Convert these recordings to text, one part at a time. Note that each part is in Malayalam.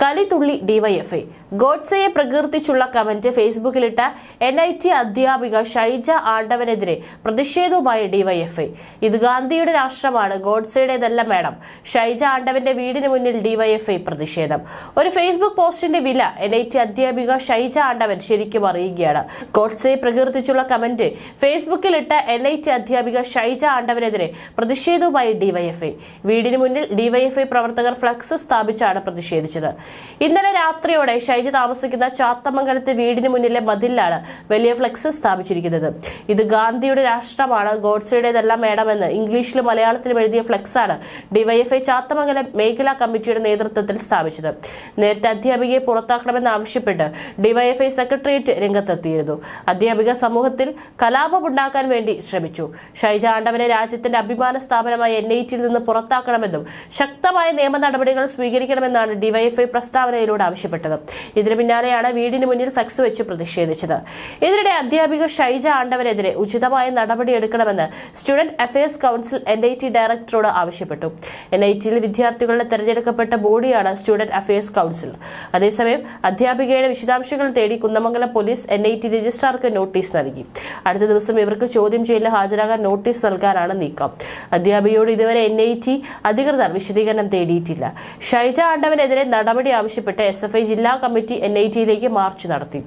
കലിതുള്ളി ഡിവൈഎഫ്ഐ ഗോഡ്സയെ പ്രകീർത്തിച്ചുള്ള കമന്റ് ഫേസ്ബുക്കിലിട്ട എൻ ഐ ടി അധ്യാപിക ഷൈജ ആണ്ടവനെതിരെ പ്രതിഷേധവുമായി ഡിവൈഎഫ്ഐ ഇത് ഗാന്ധിയുടെ രാഷ്ട്രമാണ് ഗോഡ്സയുടേതല്ല മേഡം. ഷൈജ ആണ്ടവന്റെ വീടിന് മുന്നിൽ ഡിവൈഎഫ്ഐ പ്രതിഷേധം. ഒരു ഫേസ്ബുക്ക് പോസ്റ്റിന്റെ വില എൻ ഐ ടി അധ്യാപിക ഷൈജ ആണ്ടവൻ ശരിക്കും അറിയുകയാണ്. ഗോഡ്സയെ പ്രകീർത്തിച്ചുള്ള കമന്റ് ഫേസ്ബുക്കിലിട്ട എൻ ഐ ടി അധ്യാപിക ഷൈജ ആണ്ടവനെതിരെ പ്രതിഷേധവുമായി ഡിവൈഎഫ്ഐ വീടിന് മുന്നിൽ ഡിവൈഎഫ്ഐ പ്രവർത്തകർ ഫ്ലക്സ് സ്ഥാപിച്ചാണ് പ്രതിഷേധിച്ചത്. ഇന്നലെ രാത്രിയോടെ ഷൈജ താമസിക്കുന്ന ചാത്തമംഗലത്തെ വീടിന് മുന്നിലെ മതിലാണ് വലിയ ഫ്ലെക്സ് സ്ഥാപിച്ചിരിക്കുന്നത്. ഇത് ഗാന്ധിയുടെ രാഷ്ട്രമാണ്. ഗോഡ്സയുടേതെല്ലാം മേഡമെന്ന് ഇംഗ്ലീഷിലും മലയാളത്തിലും എഴുതിയ ഫ്ലെക്സാണ് ഡിവൈഎഫ്ഐ ചാത്തമംഗലം മേഖലാ കമ്മിറ്റിയുടെ നേതൃത്വത്തിൽ സ്ഥാപിച്ചത്. നേരത്തെ അധ്യാപികയെ പുറത്താക്കണമെന്ന് ആവശ്യപ്പെട്ട് ഡിവൈഎഫ്ഐ സെക്രട്ടേറിയറ്റ് രംഗത്തെത്തിയിരുന്നു. അധ്യാപിക സമൂഹത്തിൽ കലാപമുണ്ടാക്കാൻ വേണ്ടി ശ്രമിച്ചു. ഷൈജ ആണ്ടവനെ രാജ്യത്തിന്റെ അഭിമാന സ്ഥാപനമായ എൻ നിന്ന് പുറത്താക്കണമെന്നും ശക്തമായ നിയമ നടപടികൾ സ്വീകരിക്കണമെന്നാണ് ഡിവൈഎഫ്ഐ പ്രസ്താവനയിലൂടെ ആവശ്യപ്പെട്ടത്. ഇതിനു പിന്നാലെയാണ് വീടിന് മുന്നിൽ ഫ്ലക്സ് വെച്ച് പ്രതിഷേധിച്ചത്. ഇതിനിടെ അധ്യാപിക ഷൈജ ആണ്ടവനെതിരെ ഉചിതമായ നടപടിയെടുക്കണമെന്ന് student affairs council N I T ഡയറക്ടറോട് ആവശ്യപ്പെട്ടു. എൻ ഐ ടിയിൽ വിദ്യാർത്ഥികളുടെ തെരഞ്ഞെടുക്കപ്പെട്ട ബോഡിയാണ് സ്റ്റുഡന്റ് അഫയേഴ്സ് കൌൺസിൽ. അതേസമയം അധ്യാപികയുടെ വിശദാംശങ്ങൾ തേടി Kunnamangalam police N I T രജിസ്ട്രാർക്ക് notice നൽകി. അടുത്ത ദിവസം ഇവർക്ക് ചോദ്യം ചെയ്യലിന് ഹാജരാകാൻ നോട്ടീസ് നൽകാനാണ് നീക്കം. അധ്യാപികയോട് ഇതുവരെ എൻ ഐ ടി അധികൃതർ വിശദീകരണം തേടിയിട്ടില്ല. ഷൈജ ആണ്ടവനെതിരെ നടപടി ആവശ്യപ്പെട്ട് എസ് എഫ് ഐ ജില്ലാ കമ്മിറ്റി എൻ ഐ ടിയിലേക്ക് മാർച്ച് നടത്തി.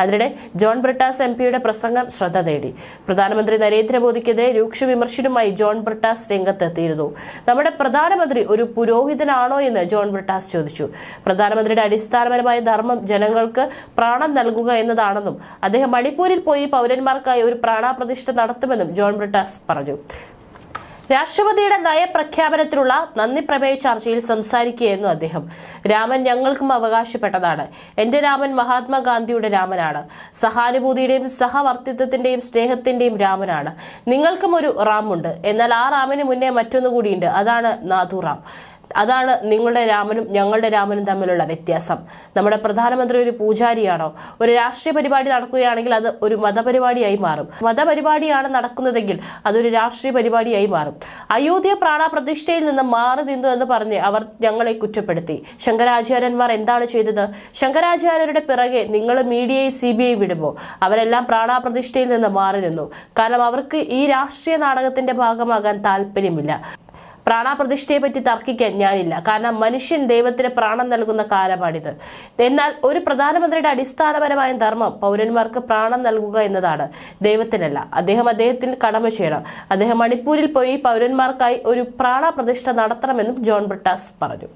അതിനിടെ ജോൺ ബ്രിട്ടാസ് എം പിയുടെ പ്രസംഗം ശ്രദ്ധ നേടി. പ്രധാനമന്ത്രി നരേന്ദ്രമോദിക്കെതിരെ രൂക്ഷ വിമർശനവുമായി ജോൺ ബ്രിട്ടാസ് രംഗത്തെത്തിയിരുന്നു. നമ്മുടെ പ്രധാനമന്ത്രി ഒരു പുരോഹിതനാണോ എന്ന് ജോൺ ബ്രിട്ടാസ് ചോദിച്ചു. പ്രധാനമന്ത്രിയുടെ അടിസ്ഥാനപരമായ ധർമ്മം ജനങ്ങൾക്ക് പ്രാണം നൽകുക എന്നതാണെന്നും അദ്ദേഹം മണിപ്പൂരിൽ പോയി പൗരന്മാർക്കായി ഒരു പ്രാണാപ്രതിഷ്ഠ നടത്തുമെന്നും ജോൺ ബ്രിട്ടാസ് പറഞ്ഞു. രാഷ്ട്രപതിയുടെ നയപ്രഖ്യാപനത്തിലുള്ള നന്ദി പ്രമേയ ചർച്ചയിൽ സംസാരിക്കുകയായിരുന്നു അദ്ദേഹം. രാമൻ ഞങ്ങൾക്കും അവകാശപ്പെട്ടതാണ്. എന്റെ രാമൻ മഹാത്മാഗാന്ധിയുടെ രാമനാണ്. സഹാനുഭൂതിയുടെയും സഹവർത്തിത്വത്തിന്റെയും സ്നേഹത്തിന്റെയും രാമനാണ്. നിങ്ങൾക്കും ഒരു റാമുണ്ട്. എന്നാൽ ആ റാമിന് മുന്നേ മറ്റൊന്നുകൂടിയുണ്ട് അതാണ് നാഥുറാം അതാണ് നിങ്ങളുടെ രാമനും ഞങ്ങളുടെ രാമനും തമ്മിലുള്ള വ്യത്യാസം. നമ്മുടെ പ്രധാനമന്ത്രി ഒരു പൂജാരിയാണോ? ഒരു രാഷ്ട്രീയ പരിപാടി നടക്കുകയാണെങ്കിൽ അത് ഒരു മതപരിപാടിയായി മാറും. മതപരിപാടിയാണ് നടക്കുന്നതെങ്കിൽ അതൊരു രാഷ്ട്രീയ പരിപാടിയായി മാറും. അയോധ്യ പ്രാണപ്രതിഷ്ഠയിൽ നിന്ന് മാറി നിന്നു എന്ന് പറഞ്ഞ് അവർ ഞങ്ങളെ കുറ്റപ്പെടുത്തി. ശങ്കരാചാര്യന്മാർ എന്താണ് ചെയ്തത്? ശങ്കരാചാര്യരുടെ പിറകെ നിങ്ങൾ മീഡിയയെ സി ബി ഐ വിടുമ്പോൾ അവരെല്ലാം പ്രാണപ്രതിഷ്ഠയിൽ നിന്ന് മാറി നിന്നു. കാരണം അവർക്ക് ഈ രാഷ്ട്രീയ നാടകത്തിന്റെ ഭാഗമാകാൻ താല്പര്യമില്ല. പ്രാണപ്രതിഷ്ഠയെ പറ്റി തർക്കിക്കാൻ ഞാനില്ല. കാരണം മനുഷ്യൻ ദൈവത്തിന് പ്രാണം നൽകുന്ന കാലമാണിത്. എന്നാൽ ഒരു പ്രധാനമന്ത്രിയുടെ അടിസ്ഥാനപരമായ ധർമ്മം പൗരന്മാർക്ക് പ്രാണം നൽകുക എന്നതാണ്. ദൈവത്തിനല്ല. അദ്ദേഹം അദ്ദേഹത്തിന് കടമ ചെയ്യണം. അദ്ദേഹം മണിപ്പൂരിൽ പോയി പൗരന്മാർക്കായി ഒരു പ്രാണപ്രതിഷ്ഠ നടത്തണമെന്നും ജോൺ ബ്രിട്ടാസ് പറഞ്ഞു.